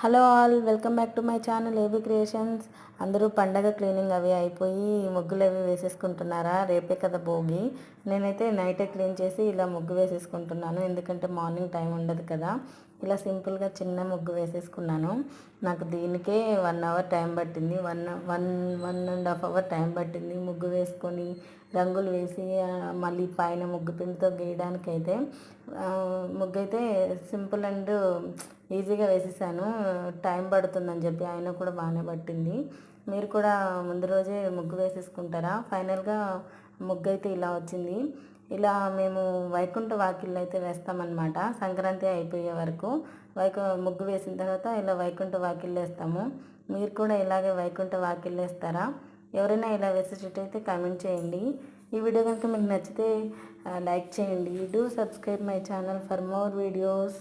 Hello all welcome back to my channel AB creations. అందరూ పండగ cleaning అవి అయిపోయి ముగ్గులు అవి వేసేసుకుంటున్నారా? రేపే కదా భోగి. నేనైతే నైటే క్లీన్ చేసి ఇలా ముగ్గు వేసేసుకుంటున్నాను. ఎందుకంటే మార్నింగ్ టైం ఉండదు కదా. ఇలా సింపుల్గా చిన్న ముగ్గు వేసేసుకున్నాను. నాకు దీనికే వన్ అవర్ టైం పట్టింది. One one one and half hour time పట్టింది ముగ్గు వేసుకొని రంగులు వేసి మళ్ళీ పైన ముగ్గు పిండితో గీయడానికి అయితే ముగ్గు అయితే సింపుల్ అండ్ ఈజీగా వేసేసాను. టైం పడుతుందని చెప్పి ఆయన కూడా బాగానే పట్టింది. మీరు కూడా ముందు రోజే ముగ్గు వేసేసుకుంటారా? ఫైనల్గా ముగ్గు అయితే ఇలా వచ్చింది. ఇలా మేము వైకుంఠ వాకిళ్ళు అయితే వేస్తామన్నమాట. సంక్రాంతి అయిపోయే వరకు వైకు ముగ్గు వేసిన తర్వాత ఇలా వైకుంఠ వాకిళ్ళు వేస్తాము. మీరు కూడా ఇలాగే వైకుంఠ వాకిళ్ళు వేస్తారా? ఎవరైనా ఇలా వేసేటట్టయితే కామెంట్ చేయండి. ఈ వీడియో కనుక మీకు నచ్చితే లైక్ చేయండి. Do subscribe my channel for more videos.